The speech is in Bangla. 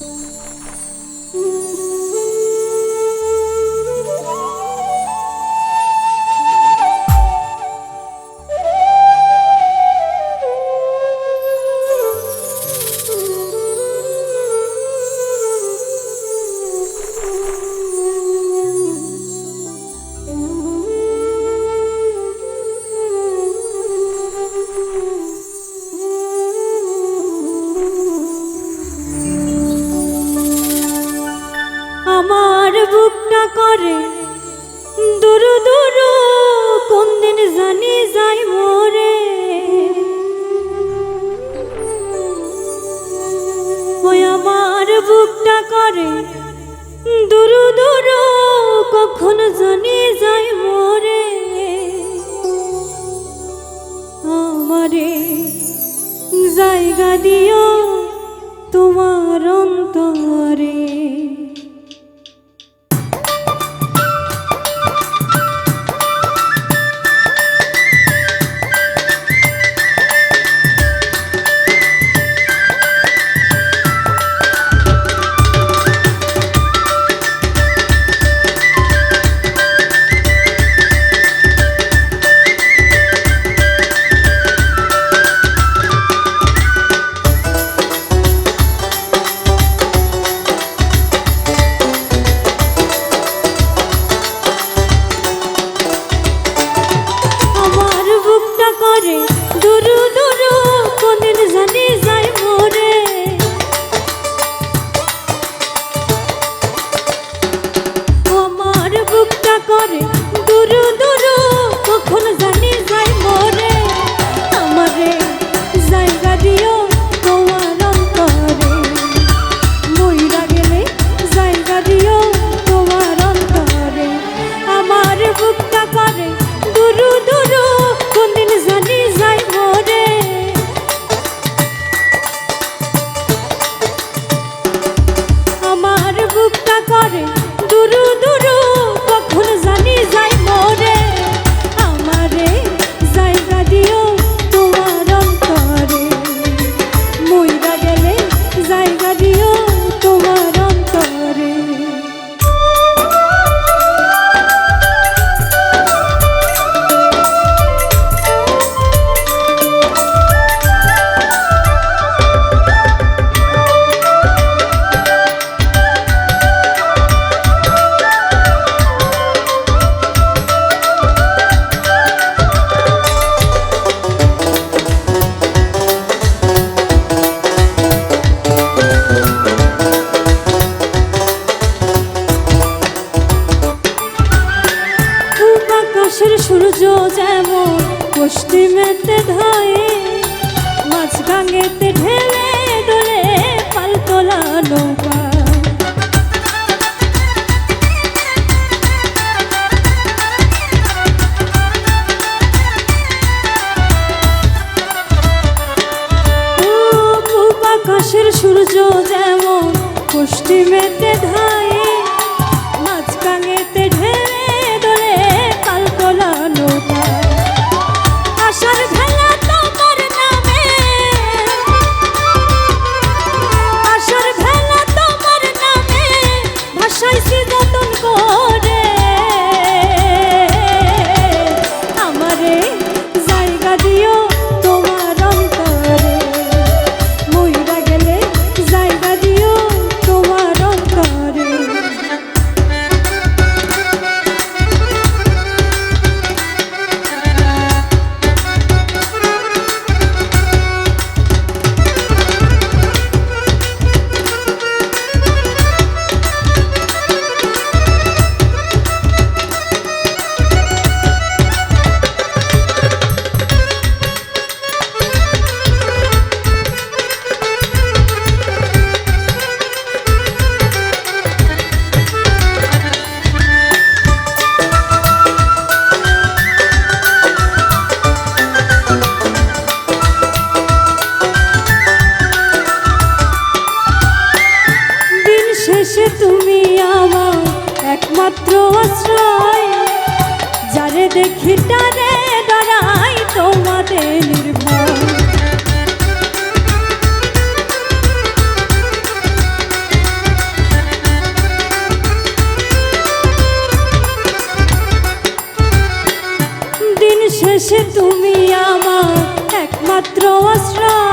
আমার দিও তোমার যেমন পশ্চিমেতে ধায়ে মাছ গাঙ্গেতে ঢেলে তোমাদের দিন শেষে তুমি আমার একমাত্র আশ্রয়